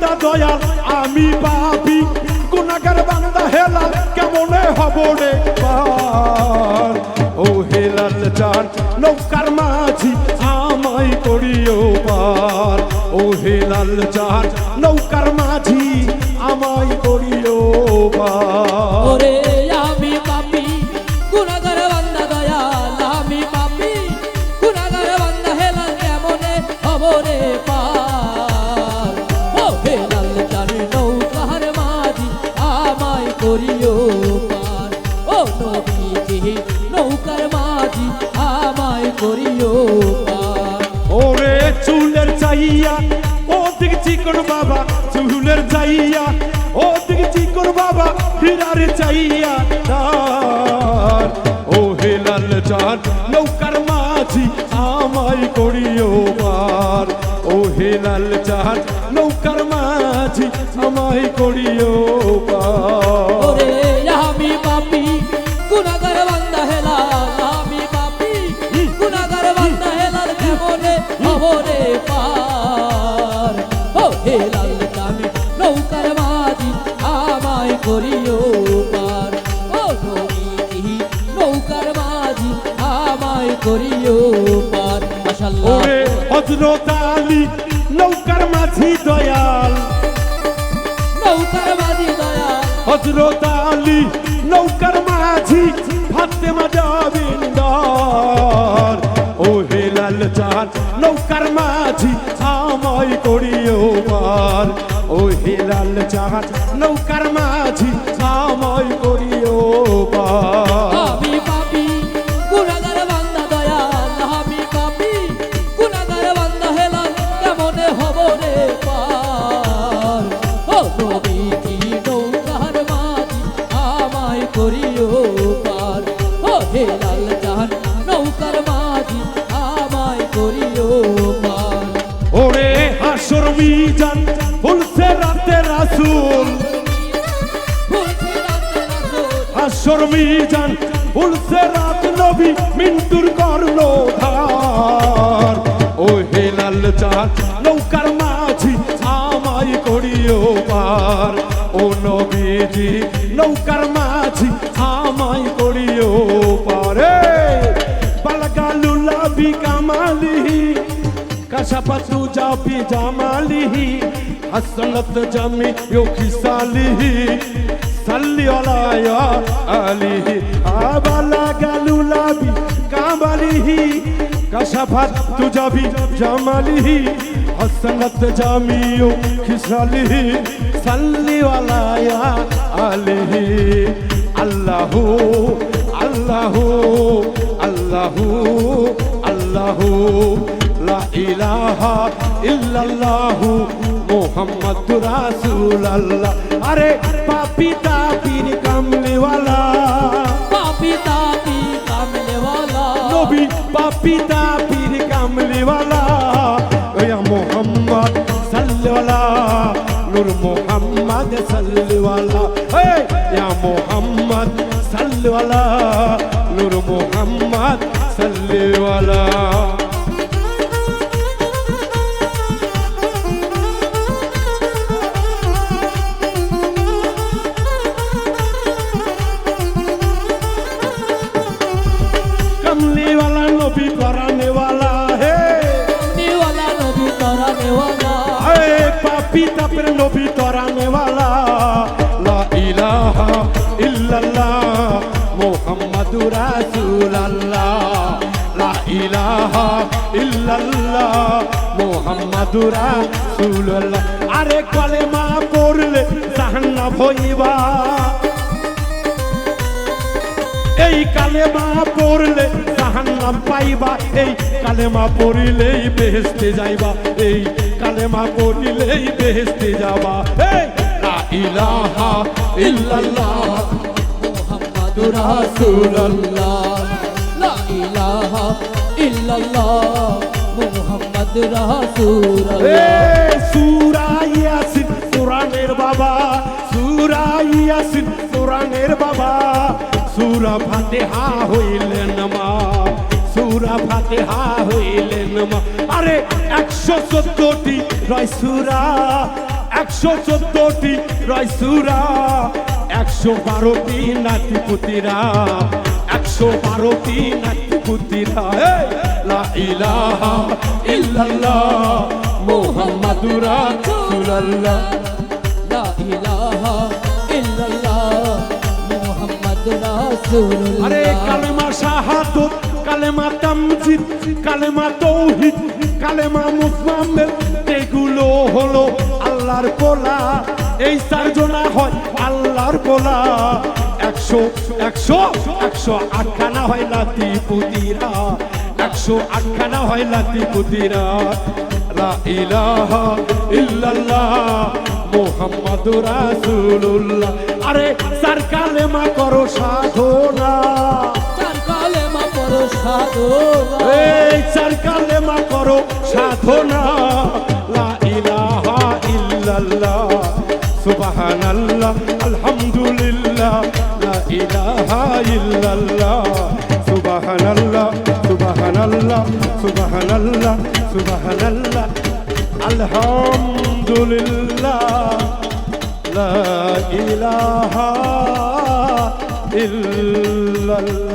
বান্দা দয়াল, আমি পাপি। গুণাগার বান্দা হেলাল, কেমনে হব রে ও হেলাল চান নৌকার মাঝি আমায় করিও পার। ও হেলাল চান নৌকার মাঝি আমায় করিও পার। চিকন বাবা চুলের চাইয়া ও দিকে চিকন বাবা ফিরার চাইয়া তার। ও হেলাল চান নৌকার মাঝি আমায় করিও পার। ও হে লাল চান নৌকার মাঝি আমায় করিও হজরত আলী নৌকার মাঝি দয়াল। নৌকার মাঝি দয়া হজরত আলী নৌকার মাঝি ফাতেমা জাবিন্দার। ও হেলাল চান নৌকার মাঝি আমায় করিও পার। ও হেলাল চান নৌকার মাঝি আমায় মিজান উলসে রাত নবী, মিন্টুর কর্ণধার। ও হেলাল চাঁদ, নৌকার মাঝি, আমায় করিও পার। ও নবীজি, নৌকার মাঝি, আমায় করিও জাপি জামালিহি হাসনত জামি ইউ খিসালিহি সাল্লি আলা ইয়া আলিহি আবালা গালুলাবি কামালিহি কশফত তুজাবি জামালিহি হাসনত জামি ইউ খিসালিহি সাল্লি আলা ইয়া আলিহি আল্লাহু আল্লাহু আল্লাহু আল্লাহু লা ইলাহা ইল্লাল্লাহু মুহাম্মাদুর রাসূলুল্লাহ। আরে পাপি তাপির কামলিওয়ালা। পাপি তাপি কামলে ওয়ালা নবী পাপি তাপির কামলিওয়ালা। ইয়া মুহাম্মদ সাল্লাল্লাহ নূর মুহাম্মদ সাল্লাল্লাহ হে ইয়া মুহাম্মদ সাল্লাল্লাহ নূর মুহাম্মদ সাল্লাল্লাহ পিতা পর নবী তরানে ওয়ালা লা ইলাহা ইল্লাল্লাহ মুহাম্মাদুর রাসূলুল্লাহ লা ইলাহা ইল্লাল্লাহ মুহাম্মাদুর রাসূলুল্লাহ আরে কলেমা পড়লে জাহান্নাম হইবা এই কালেমা পড়লে জাহান্নাম পাইবা, এই কালেমা পড়িলেই বেহেশতে যাইবা, এই কালেমা পড়িলেই বেহেশতে যাবা। এই লা ইলাহা ইল্লাল্লাহ, মুহাম্মাদুর রাসূলুল্লাহ। লা ইলাহা ইল্লাল্লাহ, মুহাম্মাদুর রাসূলুল্লাহ। সূরা ইয়াসিন, কোরআনের বাবা সূরা ইয়াসিন, কোরআনের বাবা। সূরা ফাতিহা হইলেন মা, সূরা ফাতিহা হইলেন মা আরে, একশো চোদ্দটি রয় সূরা, একশো চোদ্দটি রয়সুরা একশো বারোটি নাতিপুতিরা একশো বারোটি নাতিপুতিরা! লা ইলাহা ইল্লাল্লাহ, মুহাম্মাদুর রাসূলুল্লাহ লা ইলাহা আরে কালেমা শাহাদত, কালেমা তামজিদ, কালেমা তৌহিদ, কালেমা এগুলো হলো আল্লাহর কোলা। এই চারজনা হয় আল্লাহর কোলা। একশো একশো একশো আটখানা হয় লাতি পুতিরা। একশো আটখানা হয় লাতি পুতিরা। লা ইলাহা ইল্লাল্লাহ রাসূলুল্লাহ। আরে সার কালেমা করো সাধনা সুবহানাল্লাহ আলহামদুলিল্লাহ লা ইলাহা ইল্লাল্লাহ সুবহানাল্লাহ সুবহানাল্লাহ সুবহানাল্লাহ সুবহানাল্লাহ আলহামদুলিল্লাহ লা ইলাহা ইল্লাল্লাহ।